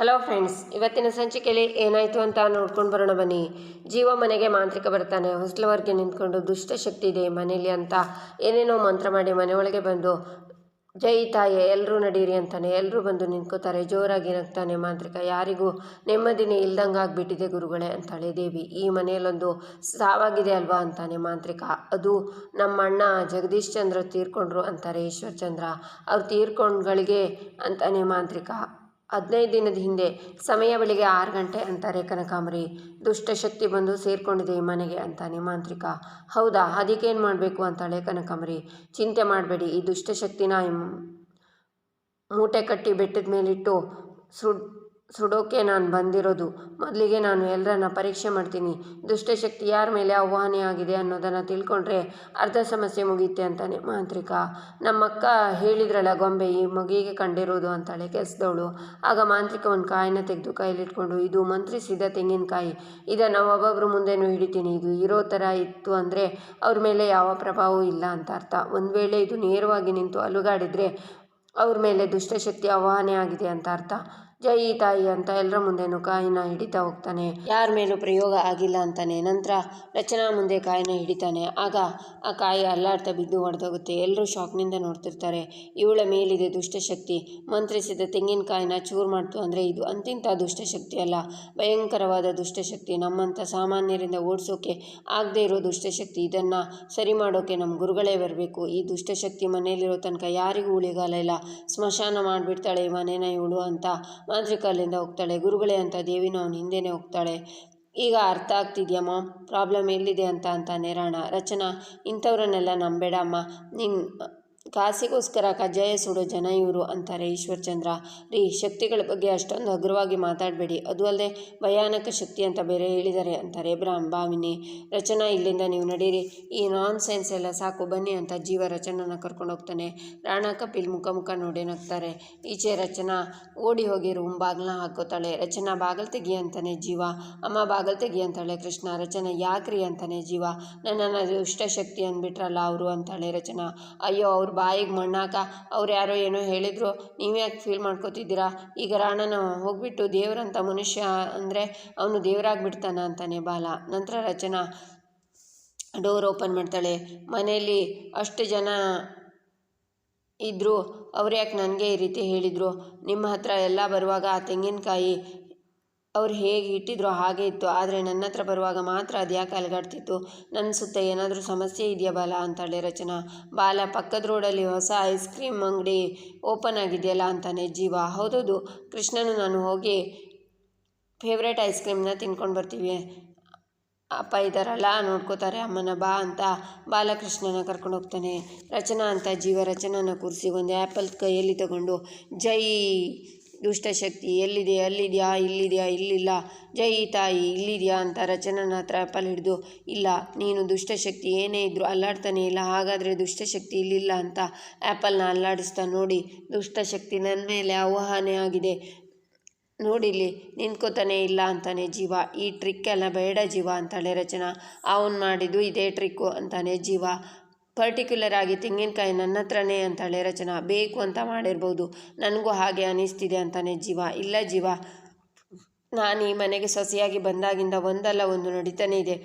Hello friends ಇವತ್ತಿನ ಸಂಚಿಕೆಯಲ್ಲಿ ಏನಾಯಿತು ಅಂತ ನೋಡ್ಕೊಂಡು ಬರೋಣ ಬನ್ನಿ. ಜೀವ ಮನೆಗೆ ಮಾಂತ್ರಿಕ ಬರ್ತಾನೆ. ಹೊಸ್ಲವರ್ಗೆ ನಿಂತ್ಕೊಂಡು ದುಷ್ಟಶಕ್ತಿ ಇದೆ ಮನೇಲಿ ಅಂತ ಏನೇನೋ ಮಂತ್ರ ಮಾಡಿ ಮನೆಯೊಳಗೆ ಬಂದು, ಜೈ ತಾಯೆ ಎಲ್ಲರೂ ನಡೀರಿ ಅಂತಾನೆ. ಎಲ್ಲರೂ ಬಂದು ನಿಂತ್ಕೋತಾರೆ. ಜೋರಾಗಿ ನಗ್ತಾನೆ ಮಾಂತ್ರಿಕ. ಯಾರಿಗೂ ನೆಮ್ಮದಿನೇ ಇಲ್ದಂಗೆ ಆಗಿಬಿಟ್ಟಿದೆ ಗುರುಗಳೇ ಅಂತಾಳೆ ದೇವಿ. ಈ ಮನೆಯಲ್ಲೊಂದು ಸಾವಾಗಿದೆ ಅಲ್ವಾ ಅಂತಾನೆ ಮಾಂತ್ರಿಕ. ಅದು ನಮ್ಮ ಅಣ್ಣ ಜಗದೀಶ್ ಚಂದ್ರ ತೀರ್ಕೊಂಡ್ರು ಅಂತಾರೆ ಈಶ್ವರ್ ಚಂದ್ರ. ಅವ್ರು ತೀರ್ಕೊಂಡ್ಗಳಿಗೆ ಅಂತಾನೆ ಮಾಂತ್ರಿಕ. ಹದಿನೈದು ದಿನದ ಹಿಂದೆ, ಸಮಯ ಬೆಳಿಗ್ಗೆ ಆರು ಗಂಟೆ ಅಂತಾರೆ ಕನಕಾಂಬರಿ. ದುಷ್ಟಶಕ್ತಿ ಬಂದು ಸೇರಿಕೊಂಡಿದೆ ಈ ಮನೆಗೆ ಅಂತಾನೆ ಮಾಂತ್ರಿಕ. ಹೌದಾ, ಅದಕ್ಕೇನು ಮಾಡಬೇಕು ಅಂತಾಳೆ ಕನಕಾಂಬರಿ. ಚಿಂತೆ ಮಾಡಬೇಡಿ, ಈ ದುಷ್ಟಶಕ್ತಿನ ಮೂಟೆ ಕಟ್ಟಿ ಬೆಟ್ಟದ ಮೇಲಿಟ್ಟು ಸುಡ್ ಸುಡೋಕೆ ನಾನು ಬಂದಿರೋದು. ಮೊದಲಿಗೆ ನಾನು ಎಲ್ಲರನ್ನ ಪರೀಕ್ಷೆ ಮಾಡ್ತೀನಿ. ದುಷ್ಟಶಕ್ತಿ ಯಾರ ಮೇಲೆ ಆಹ್ವಾನ ಆಗಿದೆ ಅನ್ನೋದನ್ನು ತಿಳ್ಕೊಂಡ್ರೆ ಅರ್ಧ ಸಮಸ್ಯೆ ಮುಗಿಯುತ್ತೆ ಅಂತಾನೆ ಮಾಂತ್ರಿಕ. ನಮ್ಮಕ್ಕ ಹೇಳಿದ್ರಲ್ಲ, ಗೊಂಬೆ, ಈ ಮಗಿಗೆ ಕಂಡಿರೋದು ಅಂತಾಳೆ ಕೆಲಸದವಳು. ಆಗ ಮಾಂತ್ರಿಕ ಒಂದು ಕಾಯಿನ ತೆಗೆದು ಕೈಲಿಟ್ಕೊಂಡು, ಇದು ಮಂತ್ರಿಸಿದ ತೆಂಗಿನಕಾಯಿ. ಇದನ್ನು ಒಬ್ಬೊಬ್ಬರು ಮುಂದೆನೂ ಹಿಡಿತೀನಿ. ಇದು ಇರೋ ಥರ ಇತ್ತು ಅಂದರೆ ಅವ್ರ ಮೇಲೆ ಯಾವ ಪ್ರಭಾವವೂ ಇಲ್ಲ ಅಂತ ಅರ್ಥ. ಒಂದು ವೇಳೆ ಇದು ನೇರವಾಗಿ ನಿಂತು ಅಲುಗಾಡಿದರೆ ಅವ್ರ ಮೇಲೆ ದುಷ್ಟಶಕ್ತಿ ಆವಾಹನೆ ಆಗಿದೆ ಅಂತ ಅರ್ಥ. ಜೈ ತಾಯಿ ಅಂತ ಎಲ್ಲರ ಮುಂದೆನೂ ಕಾಯಿನ ಹಿಡಿತಾ ಹೋಗ್ತಾನೆ. ಯಾರ ಮೇಲೂ ಪ್ರಯೋಗ ಆಗಿಲ್ಲ ಅಂತಾನೆ. ನಂತರ ರಚನಾ ಮುಂದೆ ಕಾಯಿನ ಹಿಡಿತಾನೆ. ಆಗ ಆ ಕಾಯಿ ಅಲ್ಲಾಡ್ತಾ ಬಿದ್ದು ಹೊಡೆದೋಗುತ್ತೆ ಎಲ್ಲರೂ ಶಾಕ್ನಿಂದ ನೋಡ್ತಿರ್ತಾರೆ. ಇವಳ ಮೇಲಿದೆ ದುಷ್ಟಶಕ್ತಿ. ಮಂತ್ರಿಸಿದ ತೆಂಗಿನಕಾಯಿನ ಚೂರು ಮಾಡ್ತು ಅಂದರೆ ಇದು ಅಂತಿಂಥ ದುಷ್ಟಶಕ್ತಿ ಅಲ್ಲ. ಭಯಂಕರವಾದ ದುಷ್ಟಶಕ್ತಿ. ನಮ್ಮಂಥ ಸಾಮಾನ್ಯರಿಂದ ಓಡಿಸೋಕೆ ಆಗದೇ ಇರೋ ದುಷ್ಟಶಕ್ತಿ. ಇದನ್ನು ಸರಿ ಮಾಡೋಕೆ ನಮ್ಮ ಗುರುಗಳೇ ಬರಬೇಕು. ಈ ದುಷ್ಟಶಕ್ತಿ ಮನೆಯಲ್ಲಿರೋ ತನಕ ಯಾರಿಗೂ ಉಳಿಗಾಲ ಇಲ್ಲ. ಸ್ಮಶಾನ ಮಾಡಿಬಿಡ್ತಾಳೆ ಮನೇನ ಇವಳು ಅಂತ ಮಾಂತ್ರಿಕ ಅಲ್ಲಿಂದ ಹೋಗ್ತಾಳೆ. ಗುರುಗಳೇ ಅಂತ ದೇವಿನ ಅವನ ಹಿಂದೆನೇ ಹೋಗ್ತಾಳೆ. ಈಗ ಅರ್ಥ ಆಗ್ತಿದ್ಯಮ್ಮ? ಪ್ರಾಬ್ಲಮ್ ಎಲ್ಲಿದೆ ಅಂತ ಅಂತ ರಾಣ. ರಚನಾ, ಇಂಥವ್ರನ್ನೆಲ್ಲ ನಂಬೇಡ ಅಮ್ಮ ನಿನ್ನ ಕಾಸಿಗೋಸ್ಕರ ಕಜ್ಜಾಯ ಸುಡೋ ಜನ ಇವರು ಅಂತಾರೆ ಈಶ್ವರ್ಚಂದ್ರ. ರೀ, ಶಕ್ತಿಗಳ ಬಗ್ಗೆ ಅಷ್ಟೊಂದು ಹಗುರವಾಗಿ ಮಾತಾಡಬೇಡಿ. ಅದು ಅಲ್ಲದೆ ಭಯಾನಕ ಶಕ್ತಿ ಅಂತ ಬೇರೆ ಹೇಳಿದ್ದಾರೆ ಅಂತಾರೆ ಬ್ರಾಹ್ಮ ಭಾವಿನಿ. ರಚನಾ, ಇಲ್ಲಿಂದ ನೀವು ನಡೀರಿ. ಈ ನಾನ್ ಸೆನ್ಸ್ ಎಲ್ಲ ಸಾಕು, ಬನ್ನಿ ಅಂತ ಜೀವ ರಚನನ ಕರ್ಕೊಂಡು ಹೋಗ್ತಾನೆ. ರಾಣ ಕಪಿಲ್ ಮುಖ ಮುಖ ನೋಡಿ ನಗ್ತಾರೆ. ಈಚೆ ರಚನಾ, ಓಡಿ ಹೋಗಿ ರೂಮ್ ಬಾಗಿಲ ಹಾಕೋತಾಳೆ ರಚನಾ, ಬಾಗಲ್ ತೆಗಿ ಅಂತಾನೆ ಜೀವ. ಅಮ್ಮ, ಬಾಗಲ್ ತೆಗಿ ಅಂತಾಳೆ ಕೃಷ್ಣ. ರಚನಾ, ಯಾಕ್ರಿ ಅಂತಾನೆ ಜೀವ. ನನ್ನನ್ನು ದುಷ್ಟಶಕ್ತಿ ಅಂದ್ಬಿಟ್ರಲ್ಲ ಅವರು ಅಂತಾಳೆ ರಚನಾ. ಅಯ್ಯೋ, ಅವ್ರ ಬಾಯಿಗೆ ಮಣ್ಣಾಕ ಅವ್ರು ಯಾರೋ ಏನೋ ಹೇಳಿದರು ನೀವ್ಯಾಕೆ ಫೀಲ್ ಮಾಡ್ಕೋತಿದ್ದೀರಾ? ಈಗ ರಾಣನ ಹೋಗ್ಬಿಟ್ಟು ದೇವರಂತ ಮನುಷ್ಯ ಅಂದರೆ ಅವನು ದೇವರಾಗ್ಬಿಡ್ತಾನ ಅಂತಾನೆ ಬಾಲ. ನಂತರ ರಚನಾ ಡೋರ್ ಓಪನ್ ಮಾಡ್ತಾಳೆ. ಮನೆಯಲ್ಲಿ ಅಷ್ಟು ಜನ ಇದ್ದರು ಅವ್ರು ಯಾಕೆ ನನಗೆ ಈ ರೀತಿ ಹೇಳಿದರು? ನಿಮ್ಮ ಹತ್ರ ಎಲ್ಲ ಬರುವಾಗ ಆ ತೆಂಗಿನಕಾಯಿ ಅವ್ರು ಹೇಗೆ ಇಟ್ಟಿದ್ರು ಹಾಗೆ ಇತ್ತು. ಆದರೆ ನನ್ನ ಹತ್ರ ಬರುವಾಗ ಮಾತ್ರ ಅದು ಯಾಕೆ ಅಲಗಾಡ್ತಿತ್ತು? ನನ್ನ ಸುತ್ತ ಏನಾದರೂ ಸಮಸ್ಯೆ ಇದೆಯಾ ಬಾಲ? ಅಂತಾಳೆ ರಚನಾ. ಬಾಲ, ಪಕ್ಕದ ರೋಡಲ್ಲಿ ಹೊಸ ಐಸ್ ಕ್ರೀಮ್ ಅಂಗಡಿ ಓಪನ್ ಆಗಿದೆಯಲ್ಲ ಅಂತಾನೆ ಜೀವ. ಹೌದೌದು, ಕೃಷ್ಣನು ನಾನು ಹೋಗಿ ಫೇವ್ರೇಟ್ ಐಸ್ ಕ್ರೀಮ್ನ ತಿನ್ಕೊಂಡು ಬರ್ತೀವಿ. ಅಪ್ಪ ಇದ್ದಾರಲ್ಲ ನೋಡ್ಕೋತಾರೆ ಅಮ್ಮನ ಬಾ ಅಂತ ಬಾಲಕೃಷ್ಣನ ಕರ್ಕೊಂಡು ಹೋಗ್ತಾನೆ. ರಚನಾ ಅಂತ ಜೀವ ರಚನಾನ ಕೂರಿಸಿ ಒಂದು ಆ್ಯಪಲ್ ಕೈಯಲ್ಲಿ ತಗೊಂಡು ಜೈ ದುಷ್ಟಶಕ್ತಿ ಎಲ್ಲಿದೆಯಾ ಅಲ್ಲಿದೆಯಾ, ಇಲ್ಲಿದೆಯಾ, ಇಲ್ಲಿಲ್ಲ, ಜೈ ತಾಯಿ, ಇಲ್ಲಿದೆಯಾ ಅಂತ ರಚನನ ಹತ್ರ ಹಿಡಿದು, ಇಲ್ಲ, ನೀನು ದುಷ್ಟಶಕ್ತಿ ಏನೇ ಇದ್ದರೂ ಅಲ್ಲಾಡ್ತಾನೆ ಇಲ್ಲ, ಹಾಗಾದರೆ ದುಷ್ಟಶಕ್ತಿ ಇಲ್ಲಿಲ್ಲ ಅಂತ ಆ್ಯಪಲ್ನ ಅಲ್ಲಾಡಿಸ್ತಾ ನೋಡಿ, ದುಷ್ಟಶಕ್ತಿ ನನ್ನ ಮೇಲೆ ಆವಾಹನೆ ಆಗಿದೆ. ನೋಡಿಲಿ ನಿಂತ್ಕೋತಾನೆ ಇಲ್ಲ ಅಂತಾನೆ ಜೀವ, ಈ ಟ್ರಿಕ್ಕೆಲ್ಲ ಬೇಡ ಜೀವ ಅಂತಾಳೆ ರಚನಾ, ಅವನು ಮಾಡಿದ್ದು ಇದೇ ಟ್ರಿಕ್ಕು ಅಂತಾನೆ ಜೀವ. ಪರ್ಟಿಕ್ಯುಲರ್ ಆಗಿ ತೆಂಗಿನಕಾಯಿ ನನ್ನ ಹತ್ರನೇ ಅಂತಾಳೆ ರಚನಾ. ಬೇಕು ಅಂತ ಮಾಡಿರ್ಬೋದು. ನನಗೂ ಹಾಗೆ ಅನಿಸ್ತಿದೆ ಅಂತಾನೆ ಜೀವ. ಇಲ್ಲ ಜೀವ, ನಾನು ಈ ಮನೆಗೆ ಸೊಸೆಯಾಗಿ ಬಂದಾಗಿಂದ ಒಂದಲ್ಲ ಒಂದು ನಡೀತಾನೆ ಇದೆ.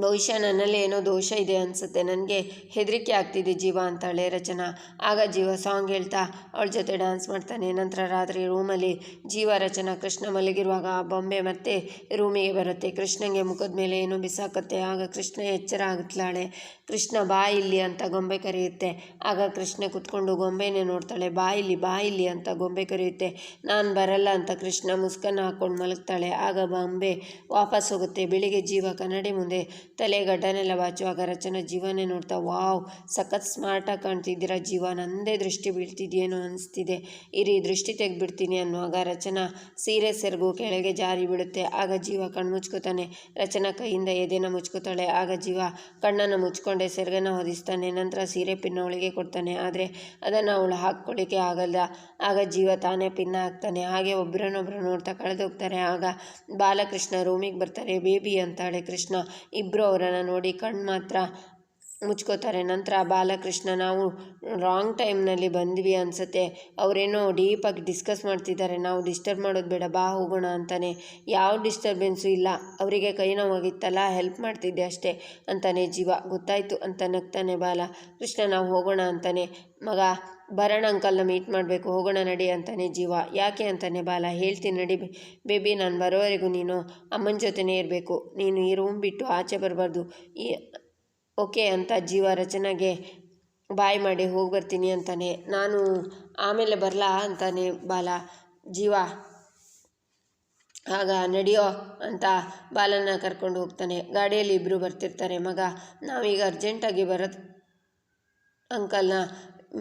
ಬಹುಶಃ ನನ್ನಲ್ಲಿ ಏನೋ ದೋಷ ಇದೆ ಅನಿಸುತ್ತೆ. ನನಗೆ ಹೆದರಿಕೆ ಆಗ್ತಿದೆ ಜೀವ ಅಂತಾಳೆ ರಚನಾ. ಆಗ ಜೀವ ಸಾಂಗ್ ಹೇಳ್ತಾ ಅವಳ ಜೊತೆ ಡ್ಯಾನ್ಸ್ ಮಾಡ್ತಾನೆ. ನಂತರ ರಾತ್ರಿ ರೂಮಲ್ಲಿ ಜೀವ ರಚನಾ ಕೃಷ್ಣ ಮಲಗಿರುವಾಗ ಆ ಬೊಂಬೆ ಮತ್ತೆ ರೂಮಿಗೆ ಬರುತ್ತೆ. ಕೃಷ್ಣಂಗೆ ಮುಖದ ಮೇಲೆ ಏನೋ ಬಿಸಾಕತ್ತೆ. ಆಗ ಕೃಷ್ಣ ಎಚ್ಚರ ಆಗುತ್ತಾಳೆ ಕೃಷ್ಣ ಬಾ ಇಲ್ಲಿ ಅಂತ ಗೊಂಬೆ ಕರೆಯುತ್ತೆ. ಆಗ ಕೃಷ್ಣ ಕುತ್ಕೊಂಡು ಗೊಂಬೆನೇ ನೋಡ್ತಾಳೆ. ಬಾ ಇಲ್ಲಿ ಬಾ ಇಲ್ಲಿ ಅಂತ ಗೊಂಬೆ ಕರೆಯುತ್ತೆ. ನಾನು ಬರಲ್ಲ ಅಂತ ಕೃಷ್ಣ ಮುಸ್ಕನ್ನು ಹಾಕ್ಕೊಂಡು ಮಲಗ್ತಾಳೆ. ಆಗ ಬೊಂಬೆ ವಾಪಸ್ ಹೋಗುತ್ತೆ. ಬೆಳಿಗ್ಗೆ ಜೀವ ಕನ್ನಡಿ ಮುಂದೆ ತಲೆ ಗಡ್ಡನೆಲ್ಲ ಬಾಚುವಾಗ ರಚನಾ ಜೀವನೇ ನೋಡ್ತಾ, ವಾವ್, ಸಖತ್ ಸ್ಮಾರ್ಟಾಗಿ ಕಾಣ್ತಿದ್ದೀರಾ ಜೀವ, ನಂದೇ ದೃಷ್ಟಿ ಬೀಳ್ತಿದೆಯೇನೋ ಅನಿಸ್ತಿದೆ. ಇರಿ, ದೃಷ್ಟಿ ತೆಗೆದ್ಬಿಡ್ತೀನಿ ಅನ್ನುವಾಗ ರಚನಾ ಸೀರೆ ಸೆರಗು ಕೆಳಗೆ ಜಾರಿ ಬಿಡುತ್ತೆ ಆಗ ಜೀವ ಕಣ್ಣು ಮುಚ್ಕೋತಾನೆ. ರಚನಾ ಕೈಯಿಂದ ಎದೆನ ಮುಚ್ಕೋತಾಳೆ. ಆಗ ಜೀವ ಕಣ್ಣನ್ನು ಮುಚ್ಕೊಂಡೆ ಸೆರಗನ್ನು ಹೊದಿಸ್ತಾನೆ. ನಂತರ ಸೀರೆ ಪಿನ್ ಅವಳಿಗೆ ಕೊಡ್ತಾನೆ. ಆದರೆ ಅದನ್ನು ಅವಳು ಹಾಕ್ಕೊಳ್ಳಿಕ್ಕೆ ಆಗಲ್ಲ. ಆಗ ಜೀವ ತಾನೇ ಪಿನ್ನ ಹಾಕ್ತಾನೆ. ಹಾಗೆ ಒಬ್ಬರನ್ನೊಬ್ಬರು ನೋಡ್ತಾ ಕಳೆದೋಗ್ತಾರೆ. ಆಗ ಬಾಲಕೃಷ್ಣ ರೂಮಿಗೆ ಬರ್ತಾರೆ. ಬೇಬಿ ಅಂತಾಳೆ ಕೃಷ್ಣ. ಇಬ್ಬರು ಅವರನ್ನು ನೋಡಿ ಕಣ್ಣು ಮಾತ್ರ ಮುಚ್ಕೋತಾರೆ. ನಂತರ ಬಾಲಕೃಷ್ಣ, ನಾವು ರಾಂಗ್ ಟೈಮ್ನಲ್ಲಿ ಬಂದ್ವಿ ಅನಿಸುತ್ತೆ. ಅವರೇನೋ ಡೀಪಾಗಿ ಡಿಸ್ಕಸ್ ಮಾಡ್ತಿದ್ದಾರೆ. ನಾವು ಡಿಸ್ಟರ್ಬ್ ಮಾಡೋದು ಬೇಡ, ಬಾ ಹೋಗೋಣ ಅಂತಾನೆ. ಯಾವ ಡಿಸ್ಟರ್ಬೆನ್ಸು ಇಲ್ಲ. ಅವರಿಗೆ ಕೈ ನೋವಾಗಿತ್ತಲ್ಲ ಹೆಲ್ಪ್ ಮಾಡ್ತಿದ್ದೆ ಅಷ್ಟೇ ಅಂತಾನೆ ಜೀವ. ಗೊತ್ತಾಯಿತು ಅಂತ ನಗ್ತಾನೆ ಬಾಲ ಕೃಷ್ಣ ನಾವು ಹೋಗೋಣ ಅಂತಾನೆ. ಮಗ ಬರೋಣ ಅಂಕಲ್ನ ಮೀಟ್ ಮಾಡಬೇಕು. ಹೋಗೋಣ ನಡಿ ಅಂತಾನೆ ಜೀವ. ಯಾಕೆ ಅಂತಾನೆ ಬಾಲ? ಹೇಳ್ತೀನಿ ನಡಿ ಬೇಬಿ, ನಾನು ಬರೋವರೆಗೂ ನೀನು ಅಮ್ಮನ ಜೊತೆನೇ ಇರಬೇಕು. ನೀನು ಈ ರೂಮ್ ಬಿಟ್ಟು ಆಚೆ ಬರಬಾರ್ದು. ಈ, ಓಕೆ ಅಂತ ಜೀವ ರಚನೆಗೆ ಬಾಯ್ ಮಾಡಿ ಹೋಗಿ ಬರ್ತೀನಿ ಅಂತಾನೆ. ನಾನು ಆಮೇಲೆ ಬರಲಾ ಅಂತಾನೆ ಬಾಲ. ಜೀವ, ಆಗ ನಡೆಯೋ ಅಂತ ಬಾಲನ ಕರ್ಕೊಂಡು ಹೋಗ್ತಾನೆ. ಗಾಡಿಯಲ್ಲಿ ಇಬ್ಬರು ಬರ್ತಿರ್ತಾರೆ. ಮಗ, ನಾವೀಗ ಅರ್ಜೆಂಟಾಗಿ ಬರೋ ಅಂಕಲ್ನ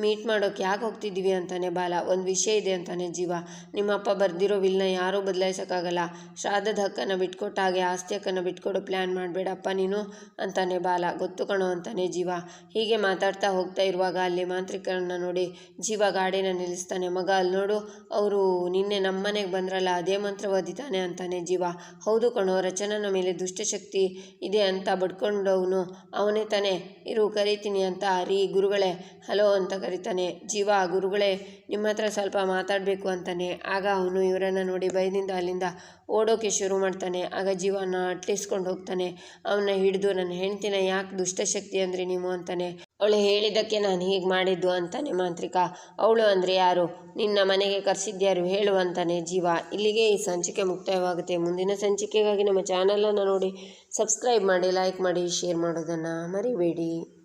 ಮೀಟ್ ಮಾಡೋಕೆ ಯಾಕೆ ಹೋಗ್ತಿದ್ದೀವಿ ಅಂತಾನೆ ಬಾಲ, ಒಂದು ವಿಷಯ ಇದೆ ಅಂತಾನೆ ಜೀವ. ನಿಮ್ಮಪ್ಪ ಬರ್ದಿರೋ ವಿಲ್ನ ಯಾರೂ ಬದಲಾಯಿಸೋಕ್ಕಾಗಲ್ಲ. ಶ್ರಾದ್ದದ ಹಕ್ಕನ್ನು ಬಿಟ್ಕೊಟ್ಟ ಹಾಗೆ ಆಸ್ತಿ ಹಕ್ಕನ್ನು ಬಿಟ್ಕೊಡೋ ಪ್ಲ್ಯಾನ್ ಮಾಡಬೇಡಪ್ಪ ನೀನು ಅಂತಾನೆ ಬಾಲ, ಗೊತ್ತು ಕಣೋ ಅಂತಾನೆ ಜೀವ. ಹೀಗೆ ಮಾತಾಡ್ತಾ ಹೋಗ್ತಾ ಇರುವಾಗ ಅಲ್ಲಿ ಮಾಂತ್ರಿಕರನ್ನ ನೋಡಿ ಜೀವ ಗಾಡಿನ ನಿಲ್ಲಿಸ್ತಾನೆ, ಮಗ ಅಲ್ಲಿ ನೋಡು, ಅವರು ನಿನ್ನೆ ನಮ್ಮನೆಗೆ ಬಂದ್ರಲ್ಲ, ಅದೇ ಮಂತ್ರ ಓದಿತಾನೆ ಅಂತಾನೆ ಜೀವ. ಹೌದು ಕಣೋ, ರಚನನ ಮೇಲೆ ದುಷ್ಟಶಕ್ತಿ ಇದೆ ಅಂತ ಬಡ್ಕೊಂಡವನು. ಅವನೇ ತಾನೇ, ಇರು ಕರಿತೀನಿ ಅಂತ ರೀ ಗುರುಗಳೇ, ಹಲೋ ಅಂತ ಕರಿತಾನೆ, ಜೀವ ಗುರುಗಳೇ, ನಿಮ್ಮ ಹತ್ರ ಸ್ವಲ್ಪ ಮಾತಾಡಬೇಕು ಅಂತಾನೆ. ಆಗ ಅವನು ಇವರನ್ನು ನೋಡಿ ಭಯದಿಂದ ಅಲ್ಲಿಂದ ಓಡೋಕೆ ಶುರು ಮಾಡ್ತಾನೆ. ಆಗ ಜೀವನ ಅಟ್ಟಿಸ್ಕೊಂಡು ಹೋಗ್ತಾನೆ. ಅವನ್ನ ಹಿಡಿದು, ನನ್ನ ಹೆಂಡ್ತಿನ ಯಾಕೆ ದುಷ್ಟಶಕ್ತಿ ಅಂದರೆ ನೀವು? ಅಂತಾನೆ. ಅವಳು ಹೇಳಿದ್ದಕ್ಕೆ ನಾನು ಹೀಗೆ ಮಾಡಿದ್ದು ಅಂತಾನೆ ಮಾಂತ್ರಿಕ. ಅವಳು ಅಂದರೆ ಯಾರು? ನಿನ್ನ ಮನೆಗೆ ಕರೆಸಿದ್ಯಾರು? ಹೇಳು ಅಂತಾನೆ ಜೀವ. ಇಲ್ಲಿಗೆ ಈ ಸಂಚಿಕೆ ಮುಕ್ತಾಯವಾಗುತ್ತೆ. ಮುಂದಿನ ಸಂಚಿಕೆಗಾಗಿ ನಮ್ಮ ಚಾನಲನ್ನು ನೋಡಿ, ಸಬ್ಸ್ಕ್ರೈಬ್ ಮಾಡಿ, ಲೈಕ್ ಮಾಡಿ, ಶೇರ್ ಮಾಡೋದನ್ನು ಮರಿಬೇಡಿ.